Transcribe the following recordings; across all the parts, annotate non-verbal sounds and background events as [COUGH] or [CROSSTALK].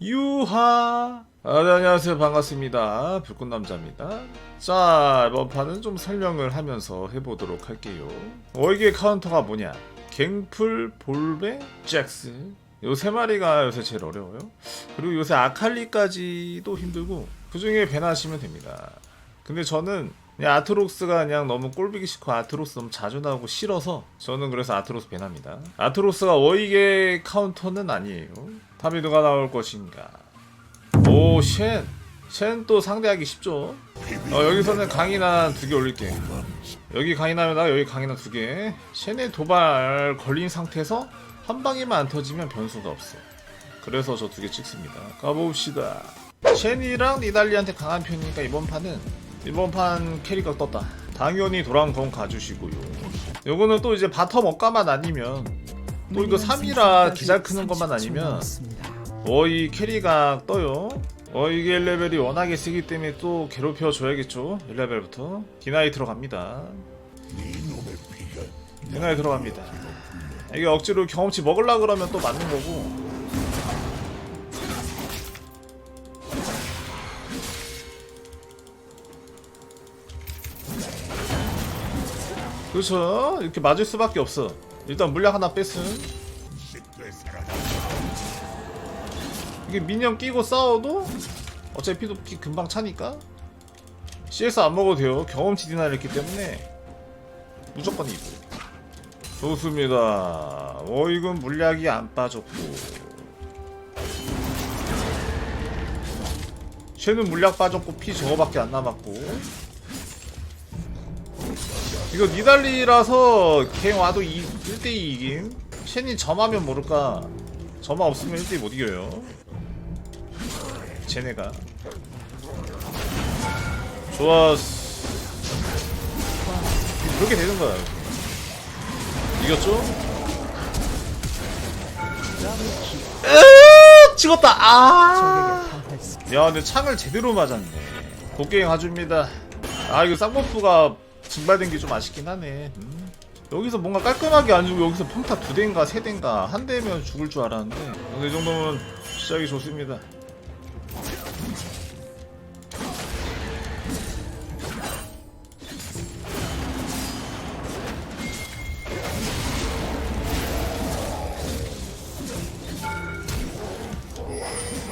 유하. 아, 네, 안녕하세요. 반갑습니다. 불꽃남자입니다. 자 이번 판은 좀 설명을 하면서 해보도록 할게요. 월계 카운터가 뭐냐? 갱플, 볼베, 잭스 요 세 마리가 요새 제일 어려워요. 그리고 요새 아칼리까지도 힘들고 그 중에 배나시면 됩니다. 근데 저는 그냥 아트록스가 그냥 너무 꼴보기 싫고 아트록스 너무 자주 나오고 싫어서 저는 그래서 아트록스 배납니다. 아트록스가 워이게 카운터는 아니에요. 누가 나올 것인가? 오 쉔! 쉔 또 상대하기 쉽죠? 어, 여기서는 강인한 두개 올릴게 여기 강인하면 여기 강인한 두개. 쉔의 도발 걸린 상태에서 한 방에만 안 터지면 변수가 없어. 그래서 저 두 개 찍습니다. 가봅시다. 쉔이랑 니달리한테 강한 편이니까 이번 판은 이번 판 캐릭터 떴다 당연히 도랑건 가주시고요 요거는 또 이제 바텀 억가만 아니면 또 이거 3이라 기잘 크는 것만 아니면 어이 캐리가 떠요. 어 이게 1레벨이 워낙에 세기 때문에 또 괴롭혀 줘야겠죠. 1레벨부터 디나이 들어갑니다. 디나이 들어갑니다. 이게 억지로 경험치 먹으려 그러면 또 맞는 거고. 그렇죠. 이렇게 맞을 수밖에 없어. 일단 물약 하나 뺐음. 이게 미니언 끼고 싸워도 어차피 피도 피 금방 차니까 CS 안 먹어도 돼요 경험치 디나를 했기 때문에 무조건 이고 좋습니다 어 이건 물약이 안 빠졌고 쟤는 물약 빠졌고 피 저거밖에 안 남았고 이거 니달리라서 갱 와도 1대2 이김? 쉔이 점하면 모를까? 점화 없으면 1대2 못 이겨요. 쟤네가. 좋았어. 그렇게 되는 거야. 이겼죠? 으 찍었다. 아! 야, 근데 창을 제대로 맞았네. 곡괭이 가줍니다. 아, 이거 쌍버프가 증발된 게 좀 아쉽긴 하네. 음. 여기서 뭔가 깔끔하게 안 주고 여기서 평타 두 대인가 세 대인가 한 대면 죽을 줄 알았는데 근데 이 정도면 시작이 좋습니다.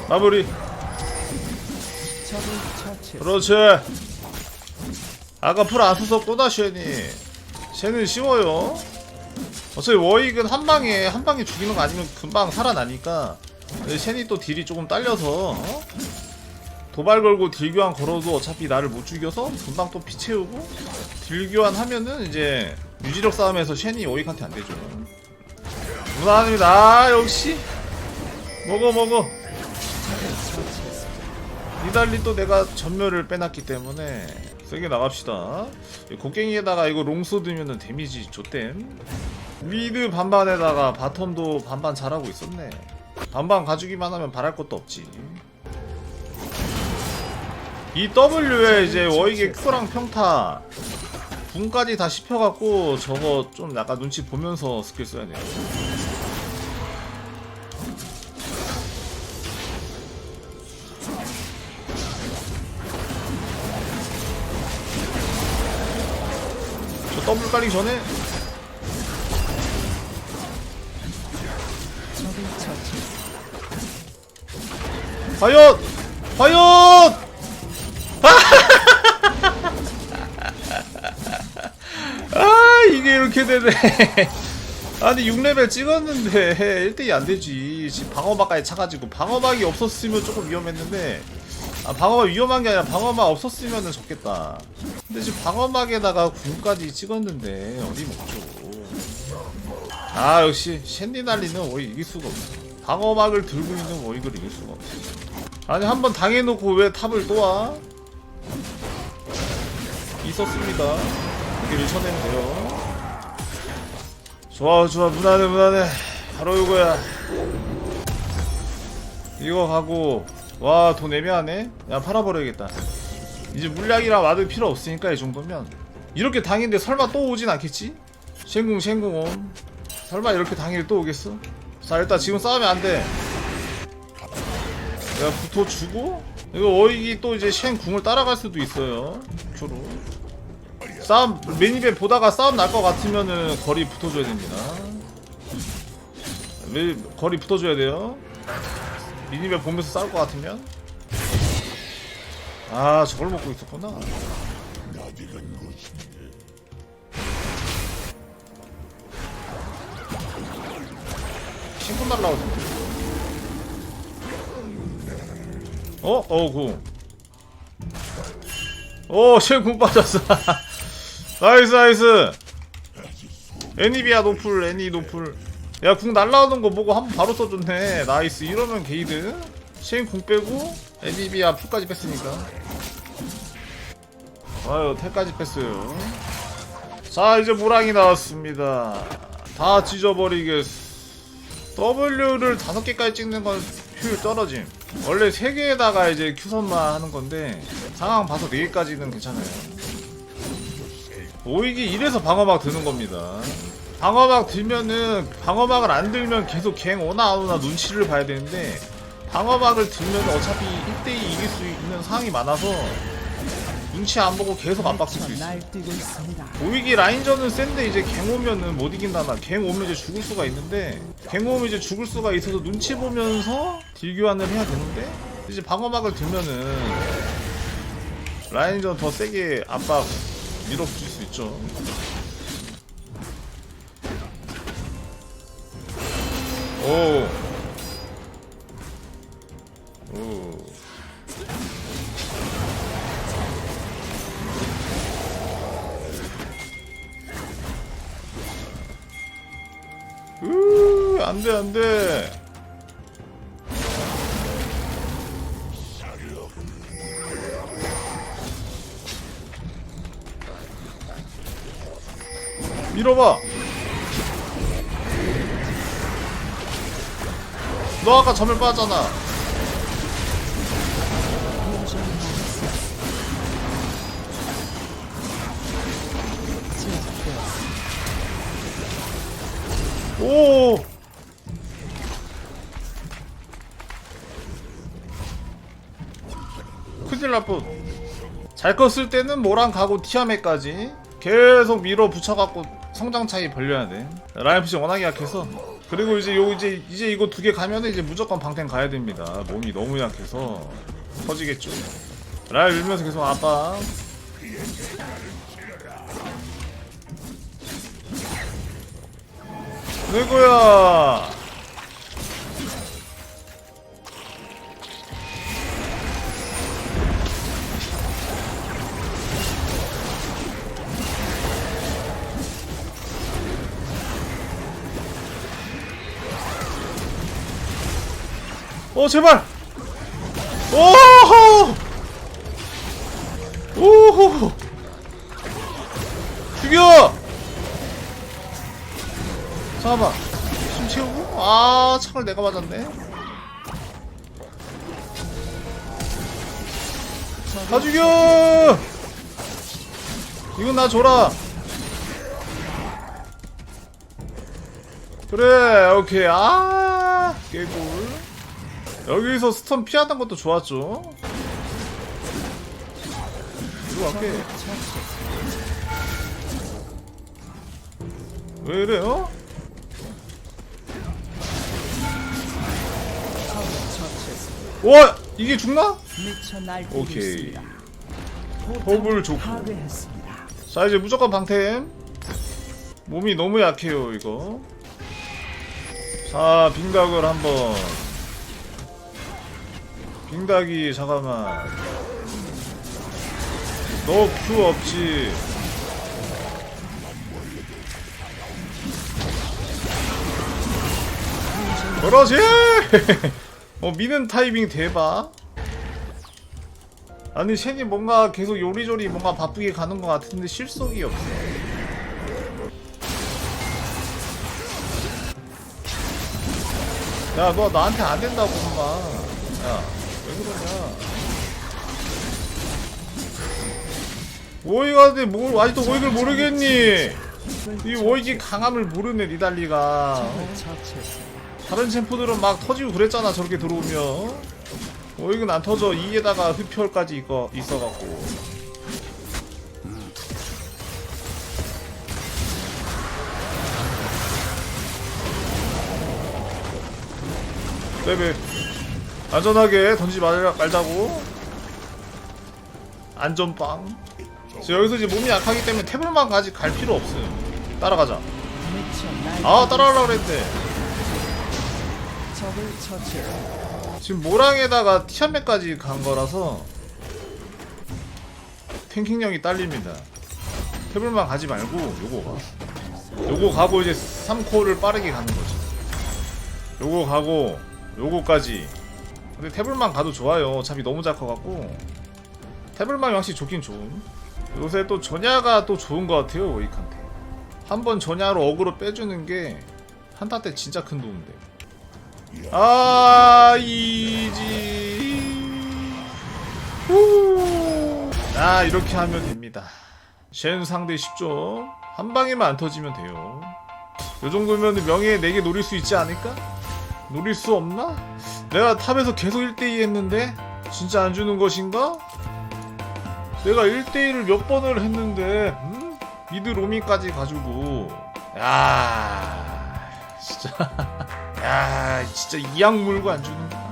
마무리. 그렇지. 아까 풀 안 썼었구나 쉔이. 쉔은 쉬워요. 어차피 워익은 한 방에 한 방에 죽이는 거 아니면 금방 살아나니까. 쉔이 또 딜이 조금 딸려서 어? 도발 걸고 딜 교환 걸어도 어차피 나를 못 죽여서 금방 또 피 채우고 딜 교환 하면은 이제 유지력 싸움에서 쉔이 워익한테 안 되죠. 무난합니다. 아 역시 먹어 먹어. 니달리 또 내가 전멸을 빼놨기 때문에 세게 나갑시다. 이 곡괭이에다가 이거 롱소 드면은 데미지 좆댐 미드 반반에다가 바텀도 반반 잘하고 있었네. 반반 가주기만 하면 바랄 것도 없지. 이 W에 이제 워익의 큐랑 평타. 궁까지 다 씹혀갖고 저거 좀 약간 눈치 보면서 스킬 써야 돼요 깔리기 전에 과연 과연! [LAUGHS] 아 이게 이렇게 되네. 아니 6레벨 찍었는데 1대2 안되지. 지금 방어막까지 차가지고 방어막이 없었으면 조금 위험했는데 아 방어막 위험한 게 아니라 방어막 없었으면 졌겠다. 근데 지금 방어막에다가 궁까지 찍었는데 어디 먹죠? 아 역시 샌디 날리는 오히 이길 수가 없어. 방어막을 들고 있는 오이글 이길 수가 없어. 아니 한 번 당해놓고 왜 탑을 또 와? 있었습니다. 여기를 쳐내면 돼요. 좋아 좋아. 무난해 무난해. 바로 이거야. 이거 가고 와 돈 애매하네. 야 팔아버려야겠다. 이제 물약이랑 와도 필요 없으니까 이 정도면. 이렇게 당인데 설마 또 오진 않겠지? 쉔궁 쉔궁 옴 설마 이렇게 당일 또 오겠어? 자 일단 지금 싸우면 안돼. 내가 붙어주고 이거 어이기 또 이제 쉔 궁을 따라갈 수도 있어요 Q로. 싸움 매니베 보다가 싸움 날 것 같으면은 거리 붙어줘야 됩니다. 매, 거리 붙어줘야 돼요 미니베 보면서 싸울 것 같으면 아 저걸 먹고 있었구나 신분 날라오던데 어? 어, 궁. 오, 쉔궁 빠졌어. [LAUGHS] 나이스, 나이스. 애니비아 노플, 애니 노플. 야, 궁 날라오는 거 보고 한 번 바로 써줬네. 나이스. 이러면 게이드. 쉔궁 빼고, 애니비아 풀까지 뺐으니까. 아유, 텔까지 뺐어요. 자, 이제 무랑이 나왔습니다. 다 찢어버리겠어. W를 다섯 개까지 찍는 건 효율 떨어짐. 원래 세 개에다가 이제 큐선만 하는 건데 상황 봐서 네 개까지는 괜찮아요. 오이기 이래서 방어막 드는 겁니다. 방어막 들면은 방어막을 안 들면 계속 갱 오나 안 오나 눈치를 봐야 되는데 방어막을 들면 어차피 1대2 이길 수 있는 상황이 많아서 눈치 안 보고 계속 압박 쓸 수 있어. 날뛰고 있습니다. 오이기 라인전은 센데 이제 갱 오면은 못 이긴다나 갱 오면 이제 죽을 수가 있는데 갱 오면 이제 죽을 수가 있어서 눈치 보면서 딜 교환을 해야 되는데 이제 방어막을 들면은 라인전 더 세게 압박 밀어붙일 수 있죠 오. 오. 으, 안 돼, 안 돼. 밀어봐. 너 아까 점을 빠잖아. 오. 큰일 날 뻔. 잘 컸을 때는 모랑 가고 티아메까지 계속 밀어 붙여갖고 성장 차이 벌려야 돼. 푸시 워낙에 약해서. 그리고 이제 요 이제 이제 이거 두 개 가면은 이제 무조건 방템 가야 됩니다. 몸이 너무 약해서 터지겠죠. 라인 밀면서 계속 아빠. 누구야? 어 제발! 오호! 오호! 죽여! 잠깐만 숨 채우고 아 창을 내가 맞았네 다 죽여 이건 나 줘라 그래 오케이 아 개꿀 여기서 스턴 피하던 것도 좋았죠 이거 할게 왜 이래요? 와 이게 죽나? 오케이. 호불 좋고. 자 이제 무조건 방템 몸이 너무 약해요 이거 자 빙닭을 한번 빙닭이 잠깐만. 너 큐 없지 그러지! 어 [LAUGHS] 미는 타이밍 대박. 아니 쉔이 뭔가 계속 요리조리 뭔가 바쁘게 가는 것 같은데 실속이 없어. 야 너 나한테 안 된다고 엄마. 그러냐 오이가는데 뭘 아직도 오이를 모르겠니? 이 오이기 강함을 모르네 니달리가. 다른 챔프들은 막 터지고 그랬잖아 저렇게 들어오면. 어 이건 안 터져. 2에다가 흡혈까지 이거 있어갖고. 네네 안전하게 던지지 말, 말자고. 안전빵. 저 여기서 이제 몸이 약하기 때문에 태블만까지 갈 필요 없어요. 따라가자. 아 따라가려고 그랬는데. 지금 모랑에다가 티안맥까지 간 거라서 탱킹력이 딸립니다. 태블만 가지 말고 요거 가. 요거 가고 이제 3코어를 빠르게 가는 거지. 요거 가고 요거까지 근데 태블만 가도 좋아요. 어차피 너무 작아갖고. 태블만이 확실히 좋긴 좋음 요새 또 전야가 또 좋은 것 같아요 오이칸테. 한번 전야로 어그로 빼주는 게 한타 때 진짜 큰 도움 돼요. 아 이지. 후. 아 이렇게 하면 됩니다. 쉔 상대 쉽죠 한 방에만 안 터지면 돼요. 요 정도면 명예 4개 노릴 수 있지 않을까? 노릴 수 없나? 내가 탑에서 계속 1대2 했는데 진짜 안 주는 것인가? 내가 1대1을 몇 번을 했는데 음? 미드 로밍까지 가지고 야 진짜 [LAUGHS] 야 진짜 이악 물고 안 주는